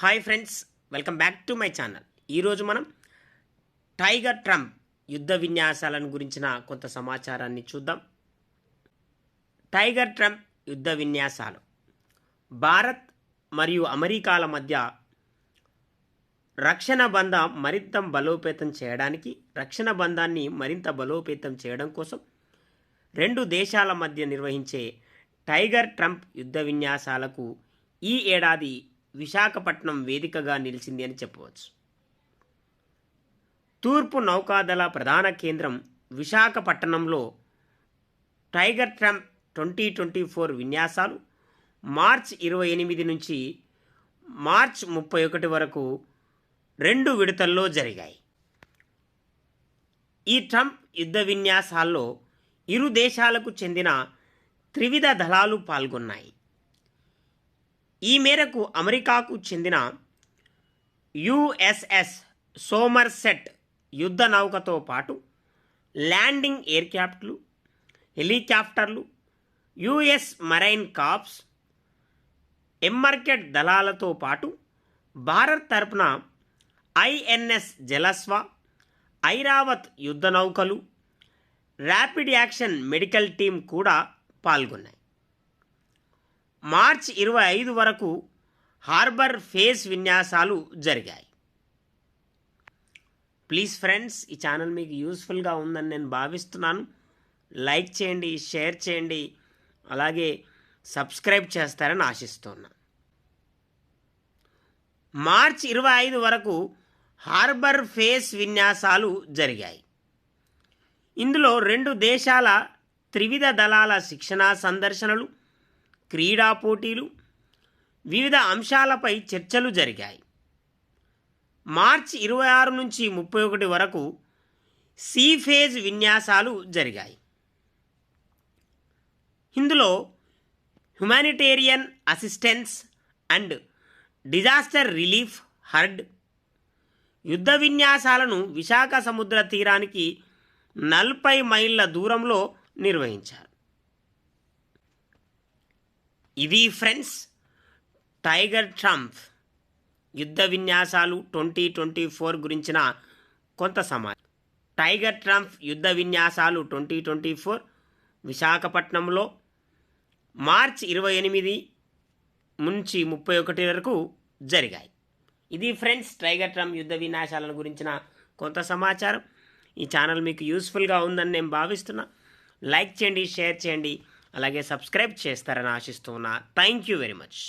Hi friends welcome back to my channel. ఈరోజు మనం tiger Trump యుద్ధ విన్యాసాలను గురించిన కొంత సమాచారాన్ని చూద్దాం. టైగర్ ట్రంప్ యుద్ధ విన్యాసాలు. భారత్ మరియు అమెరికాల మధ్య రక్షణ బంధం మరింత బలోపేతం చేయడానికి రక్షణ బంధాన్ని మరింత బలోపేతం చేయడం కోసం రెండు దేశాల మధ్య నిర్వహించే టైగర్ ట్రంప్ యుద్ధ విన్యాసాలకు ఈ ఏడాది విశాఖపట్నం వేదికగా నిలిచింది అని చెప్పవచ్చు. తూర్పు నౌకాదళ ప్రధాన కేంద్రం విశాఖపట్నంలో Tiger Triumph twenty twenty four విన్యాసాలు మార్చ్ ఇరవై ఎనిమిది నుంచి మార్చ్ ముప్పై ఒకటి వరకు రెండు విడతల్లో జరిగాయి. ఈ ట్రంప్ యుద్ధ విన్యాసాల్లో ఇరు దేశాలకు చెందిన త్రివిధ దళాలు పాల్గొన్నాయి. ఈ మేరకు అమెరికాకు చెందిన యుఎస్ఎస్ సోమర్సెట్ యుద్ధ నౌకతో పాటు ల్యాండింగ్ ఎయిర్క్రాఫ్ట్లు హెలికాప్టర్లు యుఎస్ మరైన్ కాప్స్ ఎమ్మర్కెట్ దళాలతో పాటు భారత్ తరపున ఐఎన్ఎస్ జలస్వ ఐరావత్ యుద్ధ నౌకలు ర్యాపిడ్ యాక్షన్ మెడికల్ టీం కూడా పాల్గొన్నాయి. మార్చ్ ఇరవై ఐదు వరకు హార్బర్ ఫేస్ విన్యాసాలు జరిగాయి. ప్లీజ్ ఫ్రెండ్స్ ఈ ఛానల్ మీకు యూస్ఫుల్గా ఉందని నేను భావిస్తున్నాను. లైక్ చేయండి షేర్ చేయండి అలాగే సబ్స్క్రైబ్ చేస్తారని ఆశిస్తున్నాను మార్చ్ ఇరవై ఐదు వరకు హార్బర్ ఫేస్ విన్యాసాలు జరిగాయి. ఇందులో రెండు దేశాల త్రివిధ దళాల శిక్షణా సందర్శనలు క్రీడా పోటీలు వివిధ అంశాలపై చర్చలు జరిగాయి. మార్చి ఇరవై ఆరు నుంచి ముప్పై ఒకటి వరకు సీ ఫేజ్ విన్యాసాలు జరిగాయి. ఇందులో humanitarian assistance and disaster relief heard యుద్ధ విన్యాసాలను విశాఖ సముద్ర తీరానికి నలభై మైళ్ళ దూరంలో నిర్వహించారు. ఇది ఫ్రెండ్స్ టైగర్ ట్రంప్ యుద్ధ విన్యాసాలు ట్వంటీ ట్వంటీ ఫోర్ గురించిన కొంత సమాచారం. టైగర్ ట్రంప్ యుద్ధ విన్యాసాలు ట్వంటీ ట్వంటీ ఫోర్ విశాఖపట్నంలో మార్చ్ ఇరవై ఎనిమిది నుంచి ముప్పై ఒకటి వరకు జరిగాయి. ఇది ఫ్రెండ్స్ టైగర్ ట్రంప్ యుద్ధ విన్యాసాలను గురించిన కొంత సమాచారం. ఈ ఛానల్ మీకు యూస్ఫుల్గా ఉందని నేను భావిస్తున్నా. లైక్ చేయండి షేర్ చేయండి. అలాగే సబ్స్క్రైబ్ చేస్తారని ఆశిస్తున్నా థ్యాంక్ యూ వెరీ మచ్.